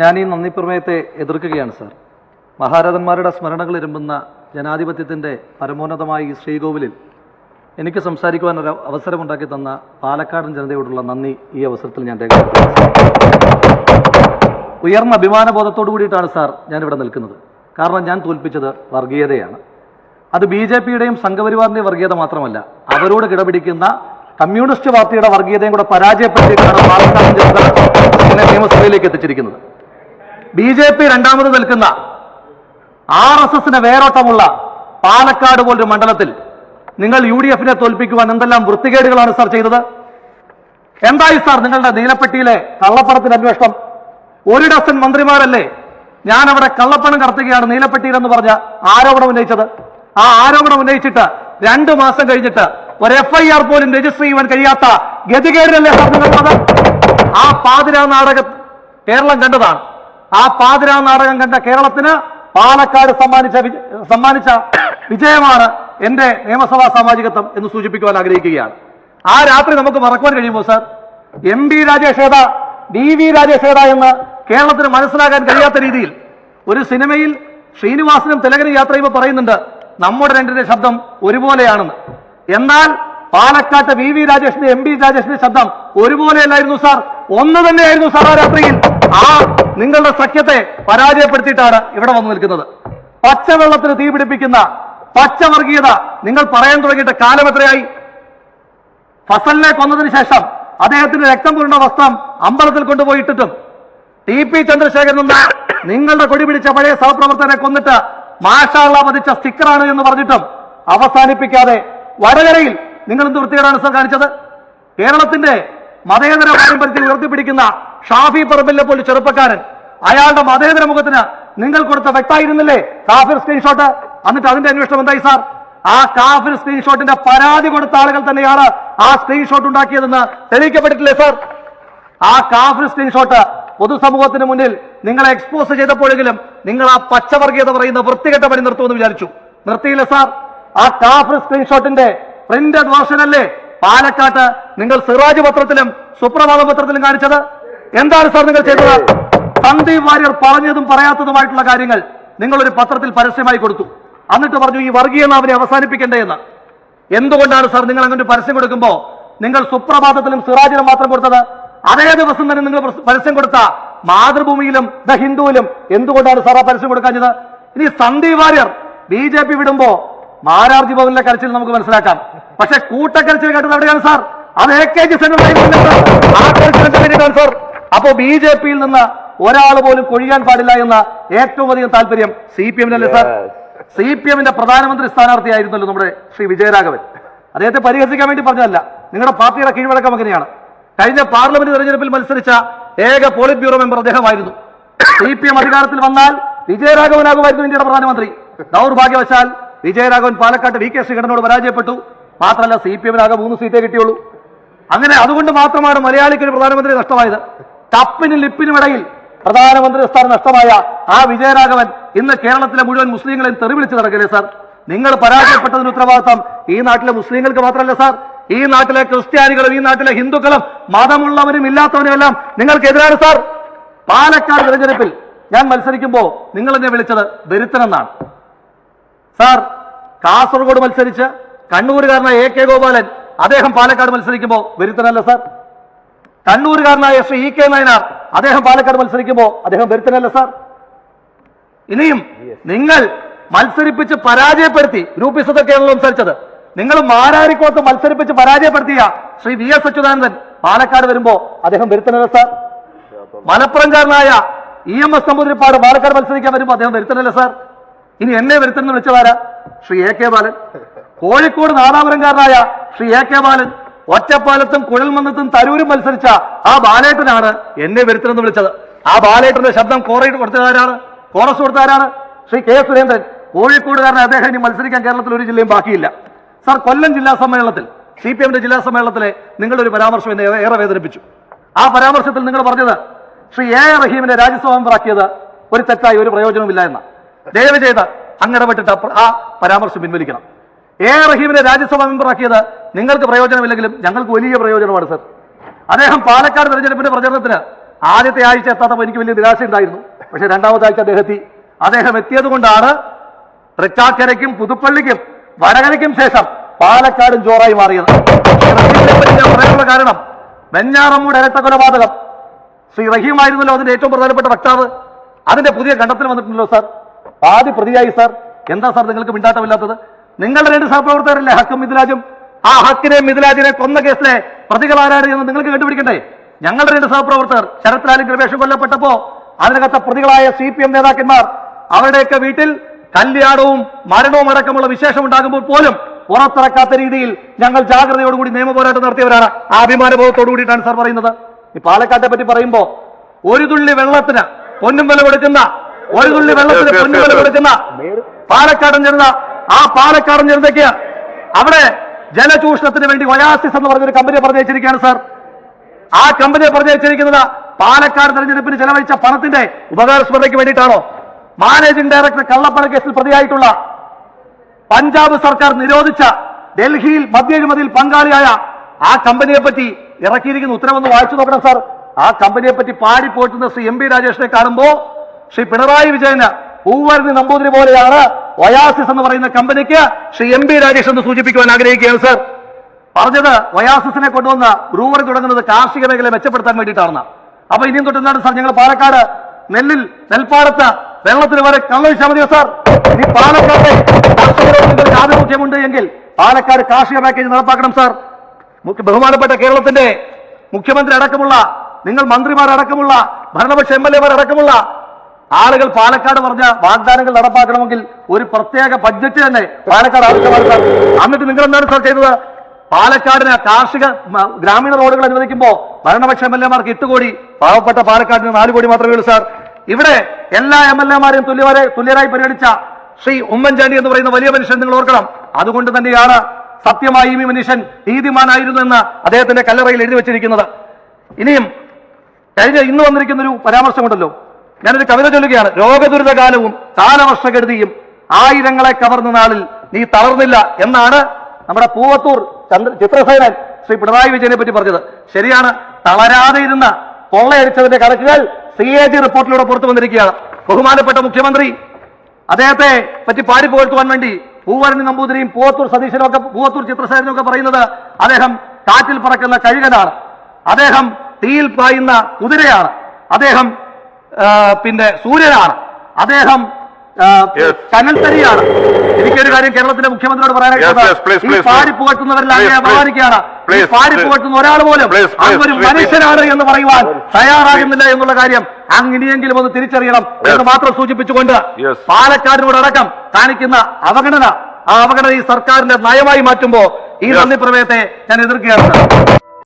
ഞാൻ ഈ നന്ദി പ്രമേയത്തെ എതിർക്കുകയാണ് സാർ. മഹാരഥന്മാരുടെ സ്മരണകൾ ഇരുമ്പുന്ന ജനാധിപത്യത്തിന്റെ പരമോന്നതമായ ഈ ശ്രീകോവിലിൽ എനിക്ക് സംസാരിക്കുവാൻ ഒരു അവസരമുണ്ടാക്കി തന്ന പാലക്കാടൻ ജനതയോടുള്ള നന്ദി ഈ അവസരത്തിൽ ഞാൻ രേഖപ്പെടുത്തുന്നു ഉയർന്ന അഭിമാനബോധത്തോടു കൂടിയിട്ടാണ് സാർ ഞാനിവിടെ നിൽക്കുന്നത്. കാരണം ഞാൻ തോൽപ്പിച്ചത് വർഗീയതയാണ്. അത് ബി ജെ പിയുടെയും സംഘപരിവാറിന്റെയും വർഗീയത മാത്രമല്ല അവരോട് കിടപിടിക്കുന്ന കമ്മ്യൂണിസ്റ്റ് പാർട്ടിയുടെ വർഗീയതയും കൂടെ പരാജയപ്പെടുത്തിയിട്ടാണ് പാലക്കാട് ജനത നിയമസഭയിലേക്ക് എത്തിച്ചിരിക്കുന്നത്. ബി ജെ പി രണ്ടാമത് നിൽക്കുന്ന ആർ എസ് എസിന് വേരോട്ടമുള്ള പാലക്കാട് പോലൊരു മണ്ഡലത്തിൽ നിങ്ങൾ യു ഡി എഫിനെ തോൽപ്പിക്കുവാൻ എന്തെല്ലാം വൃത്തികേടുകളാണ് സാർ ചെയ്തത്? എന്തായി സാർ നിങ്ങളുടെ നീലപ്പെട്ടിയിലെ കള്ളപ്പണത്തിന്റെ അന്വേഷണം? ഒരു ഡസൻ മന്ത്രിമാരല്ലേ ഞാൻ അവിടെ കള്ളപ്പണം കടത്തുകയാണ് നീലപ്പെട്ടിയിൽ എന്ന് പറഞ്ഞ ആരോപണം ഉന്നയിച്ചത്. ആ ആരോപണം ഉന്നയിച്ചിട്ട് രണ്ടു മാസം കഴിഞ്ഞിട്ട് ഒരു എഫ് ഐ ആർ പോലും രജിസ്റ്റർ ചെയ്യുവാൻ കഴിയാത്ത ഗതികേടിനല്ലേ സാർ നിങ്ങൾക്കത്? ആ പാതിരാ നാടകം കേരളം കണ്ടതാണ്. ആ പാതിരാ നാടകം കണ്ട കേരളത്തിന് പാലക്കാട് സമ്മാനിച്ച സമ്മാനിച്ച വിജയമാണ് എന്റെ നിയമസഭാ സാമാജികത്വം എന്ന് സൂചിപ്പിക്കുവാൻ ആഗ്രഹിക്കുകയാണ്. ആ രാത്രി നമുക്ക് മറക്കുവാൻ കഴിയുമോ sir? M B Rajesh D V Rajesh എന്ന് കേരളത്തിന് മനസ്സിലാക്കാൻ കഴിയാത്ത രീതിയിൽ ഒരു സിനിമയിൽ ശ്രീനിവാസനും തിലകനും യാത്ര ചെയ്യുമ്പോൾ പറയുന്നുണ്ട് നമ്മുടെ രണ്ടിന്റെ ശബ്ദം ഒരുപോലെയാണെന്ന്. എന്നാൽ പാലക്കാട്ട് വി വി രാജേഷിന്റെ എം ബി രാജേഷിന്റെ ശബ്ദം ഒരുപോലെയല്ലായിരുന്നു സാർ. ഒന്ന് തന്നെയായിരുന്നു സാർ ആ രാത്രിയിൽ. ആ നിങ്ങളുടെ സഖ്യത്തെ പരാജയപ്പെടുത്തിയിട്ടാണ് ഇവിടെ വന്നു നിൽക്കുന്നത്. പച്ചവെള്ളത്തിന് തീ പിടിപ്പിക്കുന്ന പച്ചവർഗീയത നിങ്ങൾ പറയാൻ തുടങ്ങിയിട്ട് കാലം എത്രയായി? ഫസലിനെ കൊന്നതിന് ശേഷം അദ്ദേഹത്തിന്റെ രക്തം പുരണ്ട വസ്ത്രം അമ്പലത്തിൽ കൊണ്ടുപോയിട്ടിട്ടും ടി പി ചന്ദ്രശേഖരൻ നിങ്ങളുടെ കൊടി പിടിച്ച പഴയ സഹപ്രവർത്തകരെ കൊന്നിട്ട് മാഷാള്ള പതിച്ച സ്റ്റിക്കറാണ് എന്ന് പറഞ്ഞിട്ടും അവസാനിപ്പിക്കാതെ വടകരയിൽ നിങ്ങൾ എന്ത് വൃത്തികേടാണ് കാണിച്ചത്? കേരളത്തിന്റെ മതേതര പാരമ്പര്യത്തിൽ ഉയർത്തിപ്പിടിക്കുന്ന ഷാഫി പറമ്പിലെ പോലെ ചെറുപ്പക്കാരൻ. അയാളുടെ മതേതര മുഖത്തിന് നിങ്ങൾ കൊടുത്ത വ്യക്തമായിരുന്നില്ലേ? കാഫിർ സ്ക്രീൻഷോട്ട് എന്നിട്ട് അതിന്റെ അന്വേഷണം എന്തായി സാർ ആ കാഫിർ സ്ക്രീൻഷോട്ടിന്റെ പരാതി കൊടുത്ത ആളുകൾ തന്നെയാണ് ആ സ്ക്രീൻഷോട്ട് ഉണ്ടാക്കിയതെന്ന് തെളിയിക്കപ്പെട്ടിട്ടില്ലേ സാർ ആ കാഫിർ സ്ക്രീൻഷോട്ട് പൊതുസമൂഹത്തിന് മുന്നിൽ നിങ്ങളെ എക്സ്പോസ് ചെയ്തപ്പോഴെങ്കിലും നിങ്ങൾ ആ പച്ചവർഗീയത പറയുന്ന വൃത്തികെട്ട പണി നിർത്തുമെന്ന് വിചാരിച്ചു. നിർത്തിയില്ല സാർ ആ കാഫിർ സ്ക്രീൻഷോട്ടിന്റെ പ്രിന്റഡ് വേർഷൻ അല്ലേ? പാലക്കാട്ട് നിങ്ങൾ സിറാജ് പത്രത്തിലും സുപ്രഭാത പത്രത്തിലും കാണിച്ചത്? എന്താണ് സാർ നിങ്ങൾ ചെയ്തത്? സന്ദീപ് വാര്യർ പറഞ്ഞതും പറയാത്തതുമായിട്ടുള്ള കാര്യങ്ങൾ നിങ്ങൾ ഒരു പത്രത്തിൽ പരസ്യമായി കൊടുത്തു. എന്നിട്ട് പറഞ്ഞു ഈ വർഗീയ നാവിനെ അവസാനിപ്പിക്കണ്ടേ എന്ന്. എന്തുകൊണ്ടാണ് സാർ നിങ്ങൾ അങ്ങനെ പരസ്യം കൊടുക്കുമ്പോ നിങ്ങൾ സുപ്രഭാതത്തിലും സിറാജിലും മാത്രം കൊടുത്തത്? അതേ ദിവസം തന്നെ നിങ്ങൾ പ്രസ്- പരസ്യം കൊടുത്ത മാതൃഭൂമിയിലും ദ ഹിന്ദുവിലും എന്തുകൊണ്ടാണ് സാർ ആ പരസ്യം കൊടുക്കാഞ്ഞത്? ഇനി Sandeep Warrier B J P വിടുമ്പോ Mararji ഭവനിലെ കരച്ചിൽ നമുക്ക് മനസ്സിലാക്കാം. പക്ഷെ കൂട്ടക്കരച്ചിൽ കേട്ടത് എവിടെയാണ് സാർ? അത് എ കെ ജി സെന്റർ അപ്പോ ബി ജെ പിയിൽ നിന്ന് ഒരാൾ പോലും കൊഴിയാൻ പാടില്ല എന്ന ഏറ്റവും അധികം താല്പര്യം സി പി എമ്മിനല്ലേ സാർ? സി പി എമ്മിന്റെ പ്രധാനമന്ത്രി സ്ഥാനാർത്ഥിയായിരുന്നല്ലോ നമ്മുടെ ശ്രീ വിജയരാഘവൻ. അദ്ദേഹത്തെ പരിഹസിക്കാൻ വേണ്ടി പറഞ്ഞതല്ല. നിങ്ങളുടെ പാർട്ടിയുടെ കീഴ്വഴക്കം അങ്ങനെയാണ്. കഴിഞ്ഞ പാർലമെന്റ് തെരഞ്ഞെടുപ്പിൽ മത്സരിച്ച ഏക പോളിറ്റ് ബ്യൂറോ മെമ്പർ അദ്ദേഹമായിരുന്നു. സി പി എം അധികാരത്തിൽ വന്നാൽ വിജയരാഘവനാകുമായിരുന്നു ഇന്ത്യയുടെ പ്രധാനമന്ത്രി. ദൗർഭാഗ്യവശാൽ വിജയരാഘവൻ പാലക്കാട്ട് വി കെ ശ്രീകണ്ഠനോട് പരാജയപ്പെട്ടു. മാത്രമല്ല സി പി എമ്മിനാകെ മൂന്ന് സീറ്റേ കിട്ടിയുള്ളൂ. അങ്ങനെ അതുകൊണ്ട് മാത്രമാണ് മലയാളിക്ക് ഒരു പ്രധാനമന്ത്രി നഷ്ടമായത്. കപ്പിനും ലിപ്പിനും ഇടയിൽ പ്രധാനമന്ത്രി സ്ഥാനം നഷ്ടമായ ആ വിജയരാഘവൻ ഇന്ന് കേരളത്തിലെ മുഴുവൻ മുസ്ലിങ്ങളെയും തെറിവിളിച്ച് നടക്കില്ലേ സാർ? നിങ്ങൾ പരാജയപ്പെട്ടതിന് ഉത്തരവാദിത്തം ഈ നാട്ടിലെ മുസ്ലിങ്ങൾക്ക് മാത്രമല്ല സാർ. ഈ നാട്ടിലെ ക്രിസ്ത്യാനികളും ഈ നാട്ടിലെ ഹിന്ദുക്കളും മതമുള്ളവരും ഇല്ലാത്തവരും എല്ലാം നിങ്ങൾക്കെതിരാണ് സാർ. പാലക്കാട് തിരഞ്ഞെടുപ്പിൽ ഞാൻ മത്സരിക്കുമ്പോൾ നിങ്ങൾ എന്നെ വിളിച്ചത് ദരിദ്രനെന്നാണ് സാർ കാസർഗോഡ് മത്സരിച്ച് കണ്ണൂരുകാരനായ എ കെ ഗോപാലൻ അദ്ദേഹം പാലക്കാട് മത്സരിക്കുമ്പോൾ വരുത്തനല്ല സാർ. കണ്ണൂരുകാരനായ ശ്രീ ഇ കെ നയനാർ അദ്ദേഹം പാലക്കാട് മത്സരിക്കുമ്പോൾ അദ്ദേഹം വരുത്തനല്ല സാർ. ഇനിയും നിങ്ങൾ മത്സരിപ്പിച്ച് പരാജയപ്പെടുത്തി ഗ്രൂപ്പിസത്തൊക്കെയാണല്ലോ സംസാരിച്ചത്. നിങ്ങൾ മാരാരിക്കോത്ത് മത്സരിപ്പിച്ച് പരാജയപ്പെടുത്തിയ ശ്രീ വി എസ് അച്യുതാനന്ദൻ പാലക്കാട് വരുമ്പോ അദ്ദേഹം വരുത്തനല്ല sir. മലപ്പുറംകാരനായ E M S Namboodiripad Palakkad മത്സരിക്കാൻ വരുമ്പോൾ അദ്ദേഹം വരുത്തനല്ല സാർ. ഇനി എന്നെ വരുത്തുന്ന വിളിച്ചതാരാ ശ്രീ എ കെ ബാലൻ. കോഴിക്കോട് നാദാപുരംകാരനായ ശ്രീ എ കെ ബാലൻ. ഒറ്റപ്പാലത്തും കുഴൽമന്നത്തും തരൂരും മത്സരിച്ച ആ ബാലേട്ടനാണ് എന്നെ വരുത്തണമെന്ന് വിളിച്ചത്. ആ ബാലേട്ടന്റെ ശബ്ദം കോറയിട്ട് കൊടുത്തതാരാണ് കോറസ് കൊടുത്തതാരാണ് ശ്രീ കെ സുരേന്ദ്രൻ. കോഴിക്കോടുകാരനെ അദ്ദേഹം ഇനി മത്സരിക്കാൻ കേരളത്തിൽ ഒരു ജില്ലയും ബാക്കിയില്ല. സാർ കൊല്ലം ജില്ലാ സമ്മേളനത്തിൽ സി പി എമ്മിന്റെ ജില്ലാ സമ്മേളനത്തിലെ നിങ്ങളുടെ ഒരു പരാമർശം എന്നെ ഏറെ വേദനിപ്പിച്ചു. ആ പരാമർശത്തിൽ നിങ്ങൾ പറഞ്ഞത് ശ്രീ എ എ റഹീമിനെ രാജ്യസഭ മെമ്പറാക്കിയത് ഒരു തെറ്റായി ഒരു പ്രയോജനവുമില്ല എന്ന. ദയവ് ചെയ്ത് അങ്ങനെ പെട്ടിട്ട് ആ പരാമർശം പിൻവലിക്കണം. എ റഹീമിനെ രാജ്യസഭാ മെമ്പറാക്കിയത് നിങ്ങൾക്ക് പ്രയോജനമില്ലെങ്കിലും ഞങ്ങൾക്ക് വലിയ പ്രയോജനമാണ് സർ. അദ്ദേഹം പാലക്കാട് തെരഞ്ഞെടുപ്പിന്റെ പ്രചരണത്തിന് ആദ്യത്തെ ആഴ്ച എത്താത്തപ്പോൾ എനിക്ക് വലിയ നിരാശ ഉണ്ടായിരുന്നു. പക്ഷേ രണ്ടാമത്തെ ആഴ്ച അദ്ദേഹം എത്തി. അദ്ദേഹം എത്തിയത് കൊണ്ടാണ് തൃക്കാക്കരയ്ക്കും പുതുപ്പള്ളിക്കും വടകരയ്ക്കും ശേഷം പാലക്കാടും ജോറായി മാറിയത്. പറയാനുള്ള കാരണം വെഞ്ഞാറമ്മൂടെ ഇരട്ട കൊലപാതകം ശ്രീ റഹീമായിരുന്നല്ലോ അതിന്റെ ഏറ്റവും പ്രധാനപ്പെട്ട വക്താവ്. അതിന്റെ പുതിയ കണ്ടെത്തൽ വന്നിട്ടുണ്ടല്ലോ സർ. ആദ്യ പ്രതിയായി സർ. എന്താ സാർ നിങ്ങൾക്ക് മിണ്ടാട്ടമില്ലാത്തത്? നിങ്ങളുടെ രണ്ട് സഹപ്രവർത്തകരല്ലേ ഹക്കും മിഥിലാജും ആ ഹക്കിനെ മിഥിലാജിനെ കൊന്ന കേസിലെ പ്രതികളാരാണ് എന്ന് നിങ്ങൾക്ക് കണ്ടുപിടിക്കണ്ടേ? ഞങ്ങളുടെ രണ്ട് സഹപ്രവർത്തകർ ശരത് ലാലും കൃപേഷും കൊല്ലപ്പെട്ടപ്പോ അതിനകത്തെ പ്രതികളായ സി പി എം നേതാക്കന്മാർ അവരുടെയൊക്കെ വീട്ടിൽ കല്യാണവും മരണവും അടക്കമുള്ള വിശേഷം ഉണ്ടാകുമ്പോൾ പോലും പുറത്തിറക്കാത്ത രീതിയിൽ ഞങ്ങൾ ജാഗ്രതയോടുകൂടി നിയമപോരാട്ടം നടത്തിയവരാണ്. ആ അഭിമാനബോധത്തോടു കൂടിയിട്ടാണ് സാർ പറയുന്നത്. ഈ പാലക്കാട്ടെ പറ്റി പറയുമ്പോ ഒരു തുള്ളി വെള്ളത്തിന് പൊന്നും വില കൊടുക്കുന്ന ഒരു തുള്ളി വെള്ളത്തിന് പൊന്നും വില കൊടുക്കുന്ന പാലക്കാടൻ ജനത ആ പാലക്കാട് ജനതയ്ക്ക് അവിടെ ജലചൂഷണത്തിന് വേണ്ടി ഒയാസിസ് എന്ന് പറഞ്ഞൊരു കമ്പനിയെ പറഞ്ഞയച്ചിരിക്കുകയാണ് സാർ. ആ കമ്പനിയെ പറഞ്ഞയച്ചിരിക്കുന്നത് പാലക്കാട് തെരഞ്ഞെടുപ്പിന് ചെലവഴിച്ച പണത്തിന്റെ ഉപകാരസ്മൃതിക്ക് വേണ്ടിയിട്ടാണോ? മാനേജിംഗ് ഡയറക്ടർ കള്ളപ്പണ കേസിൽ പ്രതിയായിട്ടുള്ള പഞ്ചാബ് സർക്കാർ നിരോധിച്ച ഡൽഹിയിൽ മദ്യഴിമതിയിൽ പങ്കാളിയായ ആ കമ്പനിയെ പറ്റി ഇറക്കിയിരിക്കുന്ന ഉത്തരവൊന്ന് വായിച്ചു നോക്കണം സാർ. ആ കമ്പനിയെ പറ്റി പാടി പോറ്റുന്ന ശ്രീ എം പി രാജേഷിനെ കാണുമ്പോ ശ്രീ പിണറായി വിജയന് പൂവരുന്ന് നമ്പൂതിരി പോലെയാണ് ഒയാസിസ് എന്ന് പറയുന്ന കമ്പനിക്ക് ശ്രീ എം പി രാജേഷ് എന്ന് സൂചിപ്പിക്കുവാൻ ആഗ്രഹിക്കുകയാണ് സർ. പറഞ്ഞത് വയാസിസിനെ കൊണ്ടുവന്ന ബ്രൂവറി തുടങ്ങുന്നത് കാർഷിക മേഖലയെ മെച്ചപ്പെടുത്താൻ വേണ്ടിയിട്ടാണെന്ന്. അപ്പൊ ഇനിയും തൊട്ട് എന്താണ് സാർ? ഞങ്ങൾ പാലക്കാട് നെല്ലിൽ നെൽപ്പാടത്ത് വെള്ളത്തിന് വരെ കള്ളൊഴിച്ചാൽ മതിയോ സാർ? ഇനി പാലക്കാട്ടെ കർഷകരോട് ആഭിമുഖ്യമുണ്ട് എങ്കിൽ പാലക്കാട് കാർഷിക പാക്കേജ് നടപ്പാക്കണം സാർ. ബഹുമാനപ്പെട്ട കേരളത്തിന്റെ മുഖ്യമന്ത്രി അടക്കമുള്ള നിങ്ങൾ മന്ത്രിമാരടക്കമുള്ള ഭരണപക്ഷ എം എൽ എമാർ അടക്കമുള്ള ആളുകൾ പാലക്കാട് പറഞ്ഞ വാഗ്ദാനങ്ങൾ നടപ്പാക്കണമെങ്കിൽ ഒരു പ്രത്യേക ബഡ്ജറ്റ് തന്നെ പാലക്കാട് ആവശ്യമാണ് എന്നിട്ട് നിങ്ങൾ എന്താണ് സാർ ചെയ്തത്? പാലക്കാടിന് കാർഷിക ഗ്രാമീണ റോഡുകൾ അനുവദിക്കുമ്പോൾ ഭരണപക്ഷ എം എൽ എമാർക്ക് എട്ട് കോടി പാവപ്പെട്ട പാലക്കാടിന് നാല് കോടി മാത്രമേ ഉള്ളൂ സാർ ഇവിടെ എല്ലാ എം എൽ എമാരെയും തുല്യവരെ തുല്യരായി പരിഗണിച്ച ശ്രീ ഉമ്മൻചാണ്ടി എന്ന് പറയുന്ന വലിയ മനുഷ്യൻ നിങ്ങൾ ഓർക്കണം. അതുകൊണ്ട് തന്നെയാണ് സത്യമായി ഈ മനുഷ്യൻ നീതിമാനായിരുന്നു എന്ന് അദ്ദേഹത്തിന്റെ കല്ലറയിൽ എഴുതി വെച്ചിരിക്കുന്നത്. ഇനിയും കഴിഞ്ഞ ഇന്ന് വന്നിരിക്കുന്ന ഒരു പരാമർശമുണ്ടല്ലോ. ഞാനൊരു കവിത ചൊല്ലുകയാണ്. രോഗദുരിതകാലവും കാലവർഷകെടുതിയും ആയിരങ്ങളെ കവർന്ന നാളിൽ നീ തളർന്നില്ല എന്നാണ് നമ്മുടെ പൂവത്തൂർ ചന്ദ്ര ചിത്രസേനൻ ശ്രീ പിണറായി വിജയനെ പറ്റി പറഞ്ഞത്. ശരിയാണ് തളരാതെ ഇരുന്ന കൊള്ളയടിച്ചതിന്റെ കണക്കുകൾ സി എ ജി റിപ്പോർട്ടിലൂടെ പുറത്തു വന്നിരിക്കുകയാണ്. ബഹുമാനപ്പെട്ട മുഖ്യമന്ത്രി അദ്ദേഹത്തെ പറ്റി പാടിപ്പുകഴ്ത്തുവാൻ വേണ്ടി പൂവരണി നമ്പൂതിരിയും പൂവത്തൂർ സതീശനും ഒക്കെ പൂവത്തൂർ ചിത്രസേനനും ഒക്കെ പറയുന്നത് അദ്ദേഹം കാറ്റിൽ പറക്കുന്ന കഴുകനാണ്. അദ്ദേഹം തീയിൽ പായുന്ന കുതിരയാണ്. അദ്ദേഹം പിന്നെ സൂര്യനാണ്. അദ്ദേഹം. കനൽത്തരിയാണ് എനിക്കൊരു കാര്യം കേരളത്തിന്റെ മുഖ്യമന്ത്രിയോട് പറയാനായിട്ട് പാടി Please, അപമാനിക്കുകയാണ്. പാടി. പുകഴ്ത്തുന്ന ഒരാൾ പോലും ഒരു അങ്ങൊരു മനുഷ്യനാണ് എന്ന് പറയുവാൻ തയ്യാറാകുന്നില്ല എന്നുള്ള കാര്യം അങ്ങ് ഇനിയെങ്കിലും ഒന്ന് തിരിച്ചറിയണം എന്ന് മാത്രം സൂചിപ്പിച്ചുകൊണ്ട്. പാലക്കാടിനോടടക്കം കാണിക്കുന്ന അവഗണന ആ അവഗണന ഈ സർക്കാരിന്റെ നയമായി മാറ്റുമ്പോ ഈ. നന്ദി പ്രമേയത്തെ ഞാൻ എതിർക്കുകയാണ്.